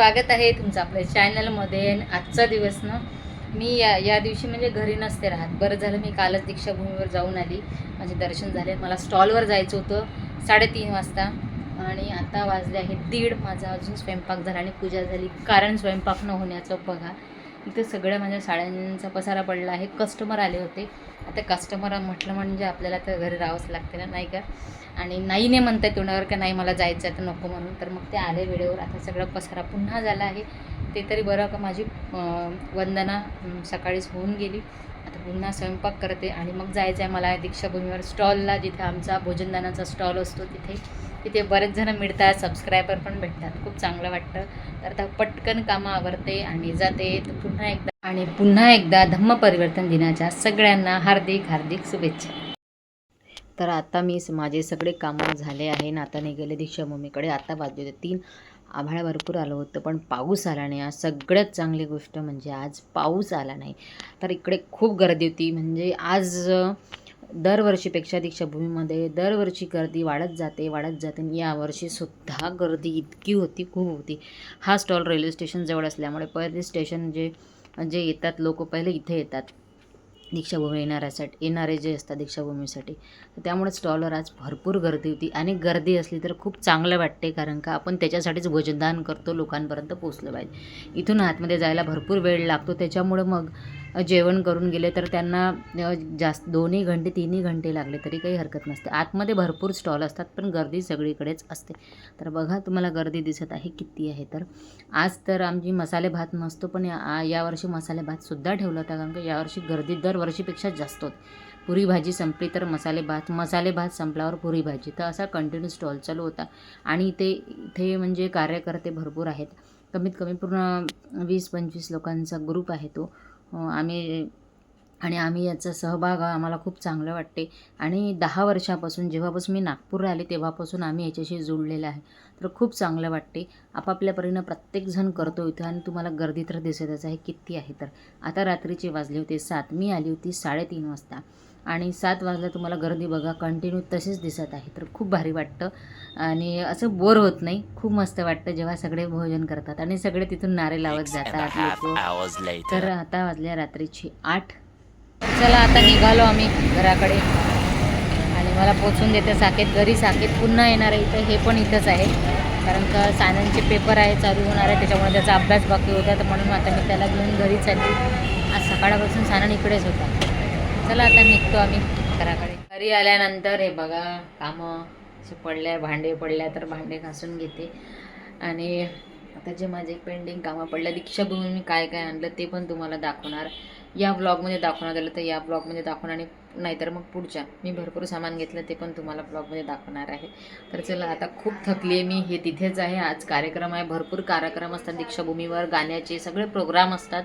स्वागत आहे तुमचं आपल्या चॅनलमध्ये आणि आजचा दिवस ना मी या या दिवशी म्हणजे घरी नसते राहत. बरं झालं मी कालच दीक्षाभूमीवर जाऊन आली. माझे दर्शन झाले. मला स्टॉलवर जायचं होतं साडेतीन वाजता. आणि आता वाजले आहे दीड. माझा अजून स्वयंपाक झाला आणि पूजा झाली. कारण स्वयंपाक न होण्याचं बघा. इथं सगळ्या माझ्या साड्यांचा पसारा पडला आहे. कस्टमर आले होते. आता कस्टमर म्हटलं म्हणजे आपल्याला तर घरी राहावंच लागते ना नाही का? आणि नाही नाही आहे तोंडावर का नाही मला जायचं आहे तर नको म्हणून. तर मग ते आले वेळेवर. आता सगळा पसारा पुन्हा झाला आहे. ते तरी बरं का माझी वंदना सकाळीच होऊन गेली. आता पुन्हा स्वयंपाक करते आणि मग जायचं आहे मला दीक्षाभूमीवर स्टॉलला जिथे आमचा भोजनदानाचा स्टॉल असतो तिथे. तिथे बरेच जणं मिळतात सबस्क्रायबर पण भेटतात. खूप चांगलं वाटतं. तर आता पटकन कामं आवरते आणि जाते. तर पुन्हा एकदा. आणि पुन्हा एकदा धम्म परिवर्तन दिनाच्या सगळ्यांना हार्दिक हार्दिक शुभेच्छा. तर आता मी माझे सगळे कामं झाले आहे. ना आता निघाले दीक्षाभूमीकडे आता वाजले होते तीन. आभाळ भरपूर आलं होतं पण पाऊस आला नाही. आज सगळ्यात चांगली गोष्ट म्हणजे आज पाऊस आला नाही. तर इकडे खूप गर्दी होती. म्हणजे आज दरवर्षीपेक्षा दीक्षाभूमीमध्ये दरवर्षी गर्दी वाढत जाते वाढत जाते आणि यावर्षीसुद्धा गर्दी इतकी होती खूप होती. हा स्टॉल रेल्वे स्टेशन जवळ असल्यामुळे पहिले स्टेशन जे जे येतात लोक पहिले इथे येतात दीक्षाभूमी येणाऱ्यासाठी येणारे जे असतात दीक्षाभूमीसाठी. त्यामुळे स्टॉलवर आज भरपूर गर्दी होती आणि गर्दी असली तर खूप चांगलं वाटते कारण का आपण त्याच्यासाठीच भोजनदान करतो लोकांपर्यंत पोचलं पाहिजे. इथून आतमध्ये जायला भरपूर वेळ लागतो त्याच्यामुळं मग जेवण करून गेले तर त्यांना जास्त दोन्ही घंटे तिन्ही घंटे लागले तरी काही हरकत नसते. आतमध्ये भरपूर स्टॉल असतात पण गर्दी सगळीकडेच असते. तर बघा तुम्हाला गर्दी दिसत आहे किती आहे तर. आज तर आमची मसाले भात नसतो पण या यावर्षी मसाले भातसुद्धा ठेवला होता कारण की यावर्षी गर्दी दरवर्षीपेक्षा जास्त होती. पुरी भाजी संपली तर मसाले भात मसाले भात संपल्यावर पुरी भाजी. तर असा कंटिन्यू स्टॉल चालू होता. आणि इथे इथे म्हणजे कार्यकर्ते भरपूर आहेत. कमीत कमी पूर्ण वीस पंचवीस लोकांचा ग्रुप आहे तो. आम्ही आणि आम्ही याचा सहभाग आम्हाला खूप चांगलं वाटते. आणि दहा वर्षापासून जेव्हापासून मी नागपूरला आले तेव्हापासून आम्ही याच्याशी जुळलेलं आहे. तर खूप चांगलं वाटते. आपापल्या परीनं प्रत्येकजण करतो इथं आणि तुम्हाला गर्दी तर दिसतच आहे किती आहे तर. आता रात्रीचे वाजले होते सात. मी आली होती साडेतीन वाजता. आणि सात वाजता तुम्हाला गर्दी बघा कंटिन्यू तसेच दिसत आहे. तर खूप भारी वाटतं. आणि असं बोर होत नाही. खूप मस्त वाटतं जेव्हा सगळे भोजन करतात आणि सगळे तिथून नारे लावत जातात. तर आता वाजल्या रात्रीची आठ. चला आता निघालो आम्ही घराकडे. आणि मला पोचून देते साकेत. घरी साकेत पुन्हा येणार आहे इथं. हे पण इथंच आहे. कारण का सायन्सचे पेपर आहे चालू होणार आहे. त्याच्यामुळे त्याचा अभ्यास बाकी होता. तर म्हणून आता मी त्याला घेऊन घरी चालली आज सकाळपासून सानन इकडेच होता. चला आता निघतो आम्ही घराकडे घरी आल्यानंतर हे बघा कामं असे पडल्या भांडे पडल्या तर भांडे घासून घेते. आणि आता जे माझे पेंडिंग कामं पडल्या दीक्षाभूमी मी काय काय आणलं ते पण तुम्हाला दाखवणार. या ब्लॉगमध्ये दाखवण्यात आलं तर या ब्लॉगमध्ये दाखवणार आणि नाहीतर मग पुढच्या. मी भरपूर सामान घेतलं ते पण तुम्हाला ब्लॉगमध्ये दाखवणार आहे. तर चला आता खूप थकली आहे मी. हे तिथेच आहे. आज कार्यक्रम आहे. भरपूर कार्यक्रम असतात दीक्षाभूमीवर. गाण्याचे सगळे प्रोग्राम असतात.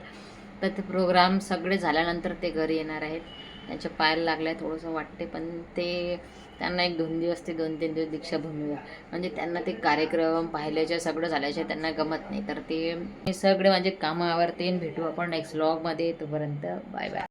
तर ते प्रोग्राम सगळे झाल्यानंतर ते घरी येणार आहेत. त्यांच्या पायाला लागल्या थोडंसं वाटते पण ते त्यांना एक दोन दिवस ते दोन तीन दिवस दीक्षाभूमीवर म्हणजे त्यांना ते कार्यक्रम पाहिल्याच्या सगळं झाल्याच्या त्यांना गमत नाही. तर ते हे सगळे माझे कामावरती भेटू आपण नेक्स्ट व्लॉगमध्ये तोपर्यंत. Bye bye